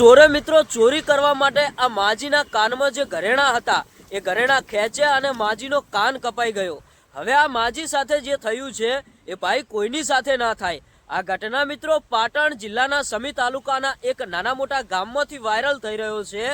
ચોરે મિત્રો ચોરી કરવા માટે આ માજીના કાનમાં જે ઘરેણા હતા, એ ઘરેણા ખેંચ્યા અને માજીનો કાન કપાઈ ગયો. હવે આ માજી સાથે જે થયું છે, એ ભાઈ કોઈની સાથે ના થાય. આ ઘટના મિત્રો પાટણ જિલ્લાના સમી તાલુકાના એક નાના મોટા ગામમાંથી વાયરલ થઈ રહ્યો છે.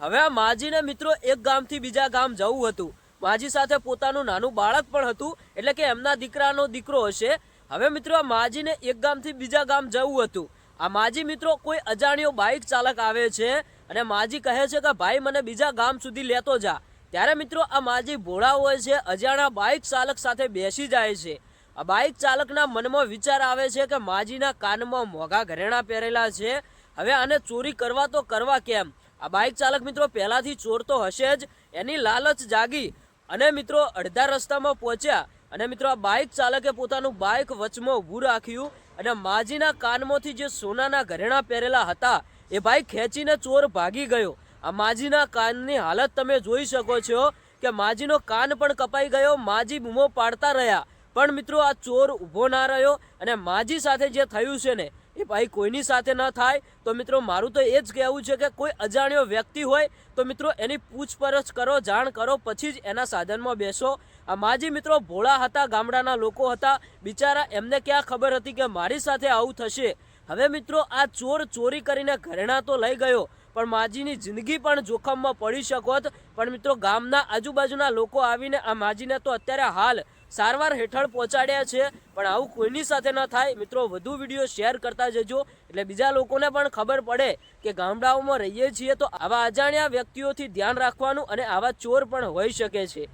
હવે આ માજીને મિત્રો એક ગામથી બીજા ગામ જવું હતું. માજી સાથે પોતાનું નાનું બાળક પણ હતું, એટલે કે એમના દીકરાનો દીકરો હશે. હવે મિત્રો આ માજીને એક ગામથી બીજા ગામ જવું હતું. આ માજી મિત્રો કોઈ અજાણ્યો બાઇક ચાલક આવે છે અને માજી કહે છે કે ભાઈ મને બીજા ગામ સુધી લેતો જા. ત્યારે મિત્રો આ માજી ભોળા હોય છે અજાણ્યા બાઇક ચાલક સાથે બેસી જાય છે. આ બાઇક ચાલકના મનમાં વિચાર આવે છે કે માજીના કાનમાં મોંઘા ઘરેણા પહેરેલા છે. હવે આને ચોરી કરવા તો કરવા કેમ? આ બાઇક ચાલક મિત્રો પહેલાંથી ચોર તો હશે જ. એની લાલચ જાગી અને મિત્રો અડધા રસ્તામાં પહોંચ્યા. અને મિત્રો આ બાઇક ચાલકે પોતાનું બાઇક વચમાં ઊભું રાખ્યું અને માજીના કાનમાંથી જે સોનાના ઘરેણા પહેરેલા હતા, એ ભાઈ ખેંચીને ચોર ભાગી ગયો. આ માજીના કાનની હાલત તમે જોઈ શકો છો કે માજીનો કાન પણ કપાઈ ગયો, માજી બૂમો પાડતા રહ્યા. પણ મિત્રો આ ચોર ઊભો ના રહ્યો અને માજી સાથે જે થયું છે ને એ ભાઈ કોઈની સાથે ન થાય. તો મિત્રો, મારું તો એ જ કહેવું છે કે કોઈ અજાણ્યો વ્યક્તિ હોય, તો મિત્રો એની પૂછપરછ કરો, જાણ કરો, પછી જ એના સાધનમાં બેસો. આ માજી મિત્રો ભોળા હતા, ગામડાના લોકો હતા. બિચારા એમને ક્યાં ખબર હતી કે મારી સાથે આવું થશે? હવે મિત્રો, આ ચોર ચોરી કરીને ઘરેણા તો લઈ ગયો. પણ માજીની જિંદગી પણ જોખમમાં પડી શકોત પણ મિત્રો, ગામના આજુબાજુના લોકો આવીને આ માજીને તો અત્યારે હાલ સારવાર હેઠળ પહોંચાડ્યા છે. પણ આવું કોઈની સાથે ન થાય. મિત્રો, વધુ વીડિયો શેર કરતા જજો. એટલે બીજા લોકોને પણ ખબર પડે કે ગામડાઓમાં રહીએ છીએ તો આવા અજાણ્યા વ્યક્તિઓથી ધ્યાન રાખવાનું અને આવા ચોર પણ હોઈ શકે છે.